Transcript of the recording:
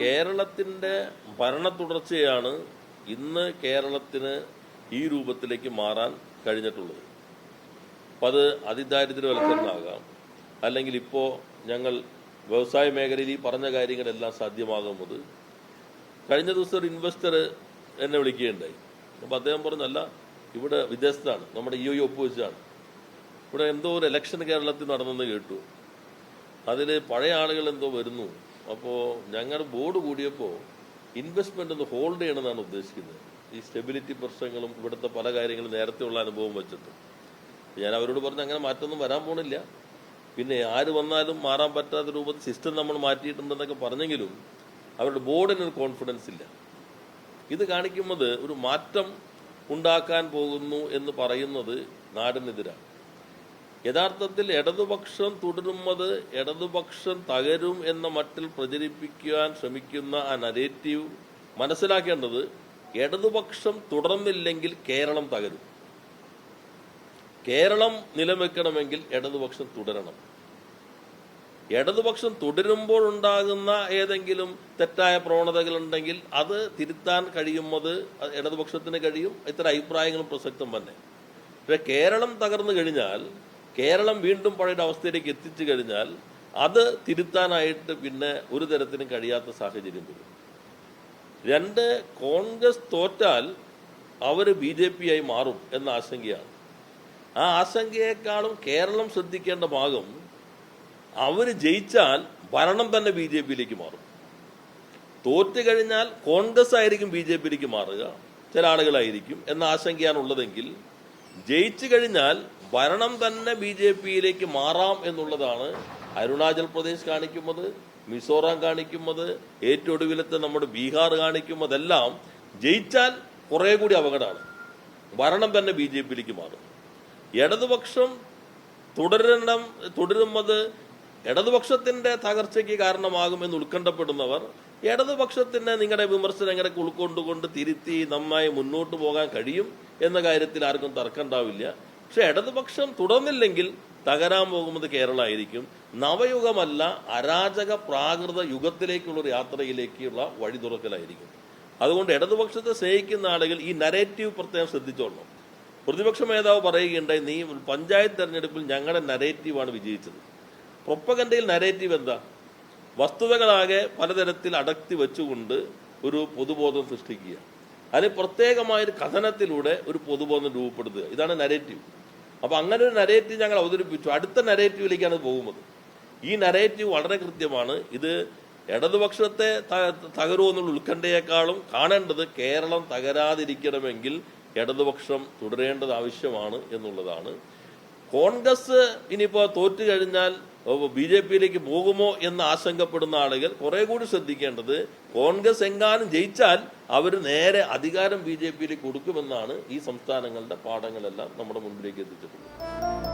കേരളത്തിന്റെ ഭരണ തുടർച്ചയാണ് ഇന്ന് കേരളത്തിന് ഈ രൂപത്തിലേക്ക് മാറാൻ കഴിഞ്ഞിട്ടുള്ളത്. അപ്പം അത് അതിദാരിദ്ര്യവൽക്കരണമാകാം അല്ലെങ്കിൽ ഇപ്പോൾ ഞങ്ങൾ വ്യവസായ മേഖലയിൽ ഈ പറഞ്ഞ കാര്യങ്ങളെല്ലാം സാധ്യമാകുന്നത്. കഴിഞ്ഞ ദിവസം ഒരു ഇൻവെസ്റ്റർ എന്നെ വിളിക്കുകയുണ്ടായി. അപ്പോൾ അദ്ദേഹം പറഞ്ഞല്ല ഇവിടെ വിദേശത്താണ് നമ്മുടെ ഇ ഒ ഒപ്പുവെച്ചാണ് ഇവിടെ എന്തോ ഒരു ഇലക്ഷൻ കേരളത്തിൽ നടന്നെന്ന് കേട്ടു. അതിൽ പഴയ ആളുകൾ എന്തോ വരുന്നു. അപ്പോൾ ഞങ്ങൾ ബോർഡ് കൂടിയപ്പോൾ ഇൻവെസ്റ്റ്മെന്റ് ഒന്ന് ഹോൾഡ് ചെയ്യണമെന്നാണ് ഉദ്ദേശിക്കുന്നത്. ഈ സ്റ്റെബിലിറ്റി പ്രശ്നങ്ങളും ഇവിടുത്തെ പല കാര്യങ്ങളും നേരത്തെ ഉള്ള അനുഭവം വെച്ചിട്ട്. ഞാൻ അവരോട് പറഞ്ഞു അങ്ങനെ മാറ്റമൊന്നും വരാൻ പോണില്ല. പിന്നെ ആര് വന്നാലും മാറാൻ പറ്റാത്ത രൂപത്തിൽ സിസ്റ്റം നമ്മൾ മാറ്റിയിട്ടുണ്ടെന്നൊക്കെ പറഞ്ഞെങ്കിലും അവരുടെ ബോർഡിന് ഒരു കോൺഫിഡൻസ് ഇല്ല. ഇത് കാണിക്കുന്നത് ഒരു മാറ്റം ഉണ്ടാക്കാൻ പോകുന്നു എന്ന് പറയുന്നത് നാടിനെതിരാണ്. യഥാർത്ഥത്തിൽ ഇടതുപക്ഷം തുടരുന്നത് ഇടതുപക്ഷം തകരും എന്ന മട്ടിൽ പ്രചരിപ്പിക്കുവാൻ ശ്രമിക്കുന്ന ആ നരേറ്റീവ് മനസ്സിലാക്കേണ്ടത് ഇടതുപക്ഷം തുടർന്നില്ലെങ്കിൽ കേരളം തകരും. കേരളം നിലനിൽക്കണമെങ്കിൽ ഇടതുപക്ഷം തുടരണം. ഇടതുപക്ഷം തുടരുമ്പോൾ ഉണ്ടാകുന്ന ഏതെങ്കിലും തെറ്റായ പ്രവണതകൾ ഉണ്ടെങ്കിൽ അത് തിരുത്താൻ കഴിയുന്നത് ഇടതുപക്ഷത്തിന് കഴിയും. ഇത്തരം അഭിപ്രായങ്ങളും പ്രസക്തം തന്നെ. പക്ഷെ കേരളം തകർന്നു കഴിഞ്ഞാൽ കേരളം വീണ്ടും പഴയ അവസ്ഥയിലേക്ക് എത്തിച്ചു കഴിഞ്ഞാൽ അത് തിരുത്താനായിട്ട് പിന്നെ ഒരു തരത്തിനും കഴിയാത്ത സാഹചര്യം വരും. രണ്ട് കോൺഗ്രസ് തോറ്റാൽ അവർ ബി ജെ പി ആയി മാറും എന്ന ആശങ്കയാണ്. ആ ആശങ്കയെക്കാളും കേരളം ശ്രദ്ധിക്കേണ്ട ഭാഗം അവർ ജയിച്ചാൽ ഭരണം തന്നെ ബി ജെ പിയിലേക്ക് മാറും. തോറ്റു കഴിഞ്ഞാൽ കോൺഗ്രസ് ആയിരിക്കും ബി ജെ പിയിലേക്ക് മാറുക ചില ആളുകളായിരിക്കും എന്ന ആശങ്കയാണ് ഉള്ളതെങ്കിൽ ജയിച്ചു കഴിഞ്ഞാൽ ഭരണം തന്നെ ബി ജെ പിയിലേക്ക് മാറാം എന്നുള്ളതാണ് അരുണാചൽ പ്രദേശ് കാണിക്കുന്നത് മിസോറാം കാണിക്കുന്നത് ഏറ്റവും ഒടുവിലത്തെ നമ്മുടെ ബീഹാർ കാണിക്കുന്നതെല്ലാം ജയിച്ചാൽ കുറെ കൂടി അപകടമാണ്. ഭരണം തന്നെ ബി ജെ പിയിലേക്ക് മാറും. ഇടതുപക്ഷം തുടരണം തുടരുന്നത് ഇടതുപക്ഷത്തിന്റെ തകർച്ചയ്ക്ക് കാരണമാകുമെന്ന് ഉത്കണ്ഠപ്പെടുന്നവർ ഇടതുപക്ഷത്തിന് നിങ്ങളുടെ വിമർശനം എങ്ങനെ ഉൾക്കൊണ്ടുകൊണ്ട് തിരുത്തി നന്നായി മുന്നോട്ട് പോകാൻ കഴിയും എന്ന കാര്യത്തിൽ ആർക്കും തർക്കമുണ്ടാവില്ല പക്ഷെ ഇടതുപക്ഷം തുടർന്നില്ലെങ്കിൽ തകരാൻ പോകുന്നത് കേരളമായിരിക്കും. നവയുഗമല്ല അരാജക പ്രാകൃത യുഗത്തിലേക്കുള്ള ഒരു യാത്രയിലേക്കുള്ള വഴി തുറക്കലായിരിക്കും അതുകൊണ്ട് ഇടതുപക്ഷത്തെ സ്നേഹിക്കുന്ന ആളുകൾ ഈ നരേറ്റീവ് പ്രത്യേകം ശ്രദ്ധിച്ചോളണം. പ്രതിപക്ഷ നേതാവ് പറയുകയുണ്ടായി നീ പഞ്ചായത്ത് തെരഞ്ഞെടുപ്പിൽ ഞങ്ങളുടെ നരേറ്റീവാണ് വിജയിച്ചത്. പ്രൊപ്പഗൻഡയിൽ നരേറ്റീവ് എന്താ? വസ്തുതകളാകെ പലതരത്തിൽ അടക്കി വെച്ചുകൊണ്ട് ഒരു പൊതുബോധം സൃഷ്ടിക്കുക. അതിന് പ്രത്യേകമായ ഒരു കഥനത്തിലൂടെ ഒരു പൊതുബോധം രൂപപ്പെടുത്തുക. ഇതാണ് നരേറ്റീവ് അപ്പോൾ അങ്ങനെ ഒരു നരേറ്റീവ് ഞങ്ങൾ അവതരിപ്പിച്ചു. അടുത്ത നരേറ്റീവിലേക്കാണ് പോകുന്നത്. ഈ നരേറ്റീവ് വളരെ കൃത്യമാണ്. ഇത് ഇടതുപക്ഷത്തെ തകരൂ എന്നുള്ള ഉത്കണ്ഠയേക്കാളും കാണേണ്ടത് കേരളം തകരാതിരിക്കണമെങ്കിൽ ഇടതുപക്ഷം തുടരേണ്ടത് ആവശ്യമാണ് എന്നുള്ളതാണ്. കോൺഗ്രസ് ഇനിയിപ്പോ തോറ്റു കഴിഞ്ഞാൽ ബി ജെ പിയിലേക്ക് പോകുമോ എന്ന് ആശങ്കപ്പെടുന്ന ആളുകൾ കുറെ കൂടി ശ്രദ്ധിക്കേണ്ടത് കോൺഗ്രസ് എങ്ങാനും ജയിച്ചാൽ അവർ നേരെ അധികാരം ബി ജെ പിയിലേക്ക് കൊടുക്കുമെന്നാണ് ഈ സംസ്ഥാനങ്ങളുടെ പാഠങ്ങളെല്ലാം നമ്മുടെ മുൻപിലേക്ക് എത്തിച്ചിട്ടുള്ളത്.